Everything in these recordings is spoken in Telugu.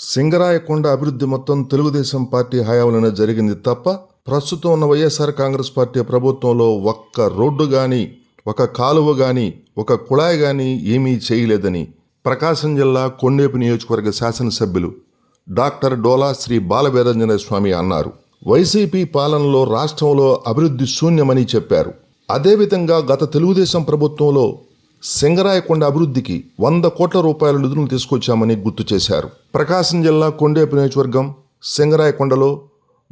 సింగరాయకొండ అభివృద్ధి మొత్తం తెలుగుదేశం పార్టీ హయాంలోనే జరిగింది తప్ప ప్రస్తుతం ఉన్న వైఎస్ఆర్ కాంగ్రెస్ పార్టీ ప్రభుత్వంలో ఒక్క రోడ్డు కానీ ఒక కాలువ కానీ ఒక కుళాయి కానీ ఏమీ చేయలేదని ప్రకాశం జిల్లా కొండేపు నియోజకవర్గ శాసనసభ్యులు డాక్టర్ డోలా శ్రీ బాలవీరంజన స్వామి అన్నారు. వైసీపీ పాలనలో రాష్ట్రంలో అభివృద్ధి శూన్యమని చెప్పారు. అదేవిధంగా గత తెలుగుదేశం ప్రభుత్వంలో సింగరాయకొండ అభివృద్ధికి వంద కోట్ల రూపాయల నిధులను తీసుకొచ్చామని గుర్తు చేశారు. ప్రకాశం జిల్లా కొండేపు నియోజకవర్గం సింగరాయకొండలో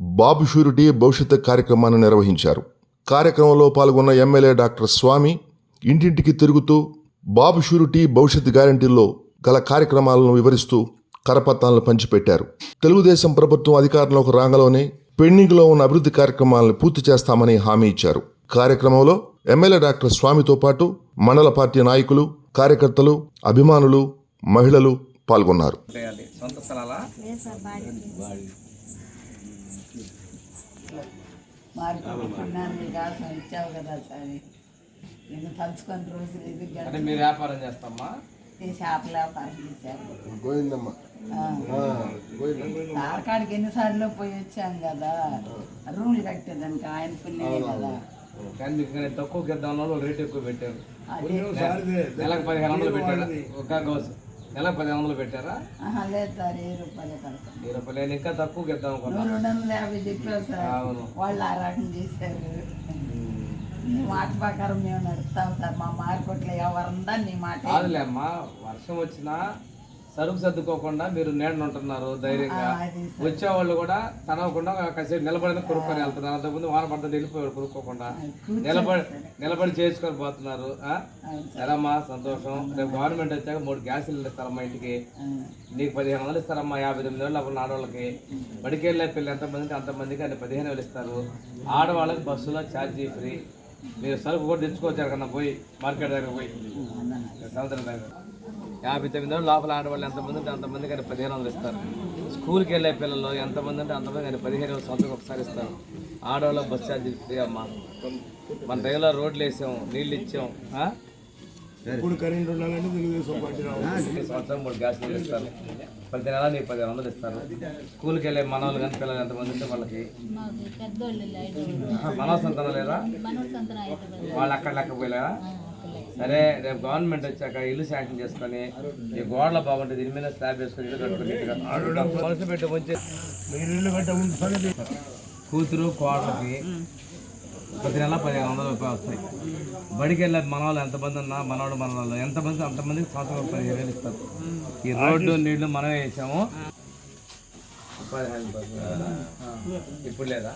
బాబు షూరిటీ భవిష్యత్ కార్యక్రమాన్ని నిర్వహించారు. కార్యక్రమంలో పాల్గొన్న ఎమ్మెల్యే డాక్టర్ స్వామి ఇంటింటికి తిరుగుతూ బాబు షూరిటీ భవిష్యత్ గ్యారంటీల్లో గల కార్యక్రమాలను వివరిస్తూ కరపత్రాలను పంచిపెట్టారు. తెలుగుదేశం ప్రభుత్వం అధికారంలోకి రాగలోనే పెండింగ్లో ఉన్న అభివృద్ధి కార్యక్రమాలను పూర్తి చేస్తామని హామీ ఇచ్చారు. కార్యక్రమంలో ఎమ్మెల్యే డాక్టర్ స్వామితో పాటు మండల పార్టీ నాయకులు కార్యకర్తలు అభిమానులు మహిళలు పాల్గొన్నారు. వ్యాపారం చేస్తామా? ఎన్నిసార్లు పోయి వచ్చాం కదా. రూమ్లు కట్టేదానికి ఆయన పుణ్యమే కదా. కానీ మీకు నేను తక్కువ ఇద్దాం వాళ్ళు రేట్ ఎక్కువ పెట్టారు. నెలకు పదిహేను వందలు పెట్టారా ఒక గౌస్ నెలకు పదిహేను వందలు పెట్టారా? లేదు సార్ ఏ రూపాయలు కడతాం ఈ రూపాయలు నేను ఇంకా తక్కువ ఇద్దాం అనుకున్నా నువ్వు రెండు వందల యాభై సార్. అవును. వాళ్ళు ఆ రకం చేశారు నీ మాట ప్రకారం మేము నడుస్తాం సార్. మా మార్కెట్లో ఎవరుందా నీ మాట? కాదులే అమ్మా వర్షం వచ్చినా సరుకు సర్దుకోకుండా మీరు నీడన ఉంటున్నారు ధైర్యంగా. వచ్చేవాళ్ళు కూడా తనవకుండా కాసేపు నిలబడిన కొనుక్కొని వెళ్తున్నారు. అంతకుముందు వాన పడుతుంది వెళ్ళిపోయారు కొనుక్కోకుండా. నిలబడి నిలబడి చేసుకొని పోతున్నారు సరేమ్మా సంతోషం. రేపు గవర్నమెంట్ వచ్చాక మూడు గ్యాస్ సిలిండర్ ఇస్తారమ్మా ఇంటికి. నీకు పదిహేను వందలు ఇస్తారమ్మా యాభై తొమ్మిది వేలు అప్పుడు ఆడవాళ్ళకి. బడికి వెళ్ళే పిల్లలు ఎంతమందికి అంతమందికి అన్ని పదిహేను వేలు ఇస్తారు. ఆడవాళ్ళకి బస్సులో ఛార్జీ ఫ్రీ. మీరు సరుకు కూడా తెచ్చుకోవచ్చు కన్నా పోయి మార్కెట్ దగ్గర పోయి. సముద్రం దగ్గర. యాభై తొమ్మిది వేలు లోపల ఆడవాళ్ళు ఎంతమంది ఉంటే అంతమందికి అని పదిహేను వందలు ఇస్తారు. స్కూల్కి వెళ్ళే పిల్లలు ఎంతమంది ఉంటే అంతమంది అని పదిహేను వేలు సంవత్సరం ఒకసారి ఇస్తారు. ఆడవాళ్ళకి బస్ ఛార్జీ ఫ్రీ అమ్మా. మన టైంలో రోడ్లు వేసాం నీళ్ళు ఇచ్చాం? ఇప్పుడు కరెంట్ ఉండాలంటే తెలుగుదేశం పార్టీ సంవత్సరం మూడు గ్యాస్ నీళ్ళు ఇస్తారు. ప్రతి నెల నీకు పదిహేను వందలు ఇస్తారు. స్కూల్కి వెళ్ళే మనవాళ్ళు కానీ పిల్లలు ఎంతమంది ఉంటే వాళ్ళకి? మనవ సంతానం లేదా? వాళ్ళు అక్కడ లెక్కపోయలేరా సరే రేపు గవర్నమెంట్ వచ్చాక ఇల్లు శాంక్షన్ చేసుకొని ఈ గోడలు బాగుంటే దీని మీద స్లాబ్ వేసుకొని ఇల్లు కట్టుకొని. మనసు పెట్టి కూతురు కోడలకి ప్రతి నెల పదిహేను వందల రూపాయలు వస్తాయి. బడికి వెళ్ళే మనవాళ్ళు ఎంతమంది ఉన్నా మనవాడు మనవాళ్ళు. ఎంతమంది అంతమందికి సంవత్సరం పదిహేను వేలు ఇస్తారు. ఈ రోడ్డు నీళ్ళు మనమే వేసాము. ఇప్పుడు లేదా?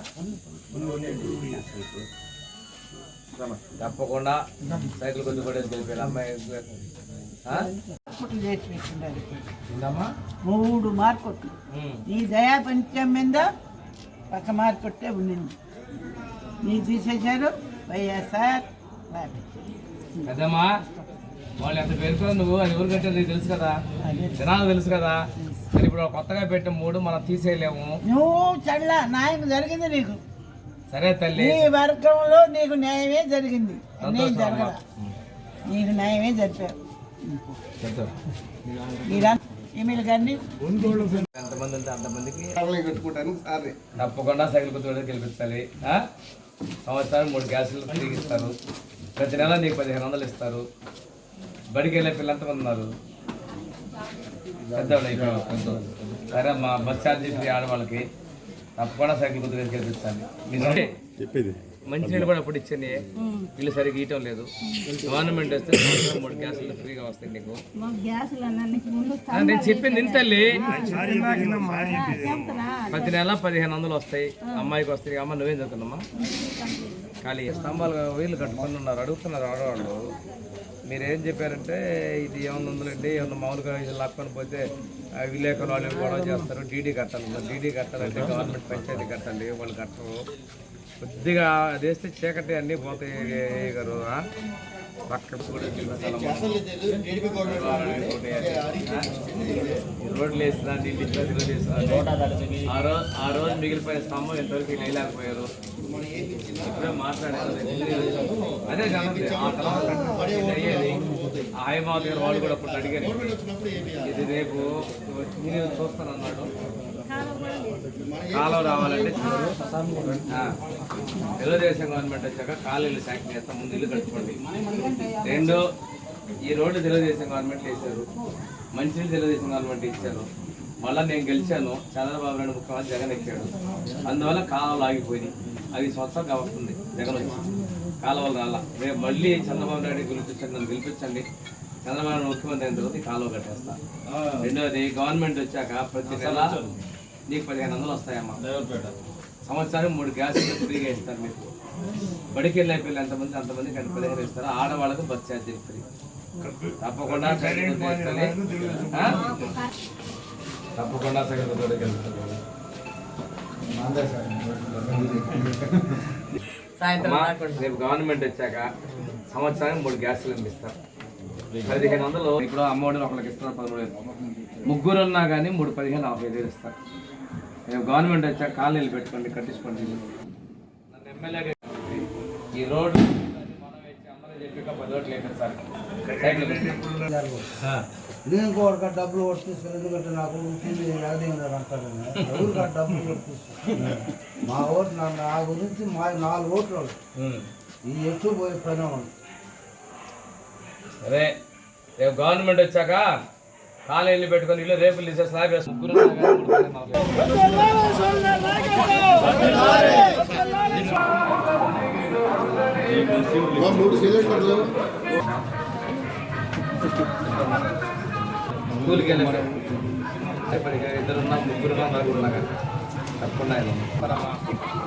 తప్పకుండా సైకిల్ కొద్ది కూడా వెళ్ళిపోయాడు. అమ్మాయి మూడు మార్కెట్లు. నీ దయా పంచం మీద ఒక మార్కెట్టే ఉండింది నీ తీసేశారు? వైఎస్ఆర్. పెద్దమ్మా వాళ్ళు ఎంత పేర్కొన్నా నువ్వు అది ఎవరు కట్టారు నీకు తెలుసు కదా? జనాలు తెలుసు కదా? మరి ఇప్పుడు కొత్తగా పెట్టిన మూడు మనం తీసేయలేము. నువ్వు చల్ల న్యాయం జరిగింది నీకు. సరే తల్లి. నీ వర్గంలో నీకు న్యాయమే జరిగింది. నేను. జరగల. నీకు న్యాయమే ఈమెయిల్ కానీ ఎంతమంది ఉంటే అంతమందికి తప్పకుండా సైకిల్ గుర్తు గెలిపించాలి ఆ? సంవత్సరానికి మూడు గ్యాసులు ఫ్రీగా ఇస్తారు ప్రతి నెల నీకు పదిహేను వందలు ఇస్తారు. బడికి వెళ్ళే పిల్లలు ఎంతమంది ఉన్నారు? పెద్దవాళ్ళు అయిపోయారు. సరే అమ్మా బస్ ఛార్జీ ఆడవాళ్ళకి. తప్పకుండా సైకిల్ గెలిపించాలి మీరు చెప్పేది. మంచి నీళ్ళు కూడా అప్పుడు ఇచ్చింది ఇల్లు సరిగ్గా ఇయటం లేదు. గవర్నమెంట్ వస్తే మూడు గ్యాసులు ఫ్రీగా వస్తాయి నీకు. నేను చెప్పింది ఇంతల్లి ప్రతి నెల పదిహేను వందలు వస్తాయి. అమ్మాయికి వస్తాయి. అమ్మ నువ్వేం చదువుతున్నామ్మా ఖాళీ స్తంభాలు వీళ్ళు కట్టుకొని ఉన్నారు అడుగుతున్నారు ఆడవాళ్ళు. మీరు ఏం చెప్పారంటే ఇది ఏమన్నా ఉందండి ఏమన్నా మామూలుగా ఇది లాక్కొని పోతే ఆ విలేకరులు వాళ్ళు గొడవ చేస్తారు? డీడీ కట్టాలి డీడీ కట్టాలంటే గవర్నమెంట్ పంచాయతీ కట్టాలి వాళ్ళు కట్టరు. కొద్దిగా అది వేస్తే చీకటి అన్నీ పోతాయి గారు? పక్క రోడ్లు వేసినా నీళ్ళు ఇచ్చినా ఆ రోజు ఆ రోజు మిగిలిపోయిన స్తంభం ఇంతవరకు వేయలేకపోయారు అదే హైమావతి గారు వాళ్ళు కూడా అప్పుడు అడిగారు. ఇది రేపు నేను చూస్తానన్నాడు కాలువ రావాలంటే తెలుగుదేశం గవర్నమెంట్ వచ్చాక కాలువలు శాంక్షన్ చేస్తాం ముందు ఇల్లు కట్టుకోండి. రెండు ఈ రోడ్డు తెలుగుదేశం గవర్నమెంట్ వేశారు. మంచినీళ్ళు తెలుగుదేశం గవర్నమెంట్ ఇచ్చారు. మళ్ళీ నేను గెలిచాను. చంద్రబాబు నాయుడు ముఖ్యమంత్రి జగన్ ఎక్కాడు. అందువల్ల కాలువలు ఆగిపోయినాయి. అది స్వచ్ఛంగా వస్తుంది. జగన్ కాలువలు రాల. రేపు మళ్ళీ చంద్రబాబు నాయుడు గెలిపించండి నన్ను గెలిపించండి. చంద్రబాబు నాయుడు ముఖ్యమంత్రి అయిన తర్వాత కాలువ కట్టేస్తా. రెండోది గవర్నమెంట్ వచ్చాక ప్రతి నెల నీకు పదిహేను వందలు వస్తాయమ్మా. సంవత్సరానికి మూడు గ్యాసులు ఫ్రీగా ఇస్తారు మీకు. బడికి వెళ్ళే పిల్లలు ఎంతమంది అంతమందికి అంటే పదిహేను ఇస్తారు. ఆడవాళ్ళకు బస్ ఛార్జీలు ఫ్రీ. తప్పకుండా? తప్పకుండా రేపు గవర్నమెంట్ వచ్చాక సంవత్సరానికి మూడు గ్యాస్ సిలిండర్ ఇస్తారు పదిహేను వందలు. ఇప్పుడు అమ్మఒడిని ఒకరికి ఇస్తున్నారు పదమూడు వేలు ముగ్గురు ఉన్నా కానీ మూడు పదిహేను నలభై వేలు ఇస్తారు రేపు గవర్నమెంట్ వచ్చాక కాలనీలు పెట్టుకోండి కట్టించుకోండి. నన్ను ఎమ్మెల్యేగా ఈ రోడ్డు మనం ఇచ్చి అందరూ చెప్పి పది ఓట్లు వేసారు సార్. నేను ఇంకోటి డబ్బులు కొట్టి తీసుకుని ఎందుకంటే నాకు ఉంటుంది ఉన్నారు అంటారు ఎవరికి ఆ డబ్బులు కొట్టి మా ఓటు నా నా గురించి మా నాలుగు ఓట్లు. ఈ ఎక్కువ పోయే పని అదే రేపు గవర్నమెంట్ వచ్చాక కాలేజీలు పెట్టుకొని ఇల్లు రేపు తీసే స్లాబ్ వేసి స్కూల్కి వెళ్ళారు ఇద్దరున్నా ముగ్గురున్నా నలుగురున్నా కానీ తప్పకుండా వెళ్ళాము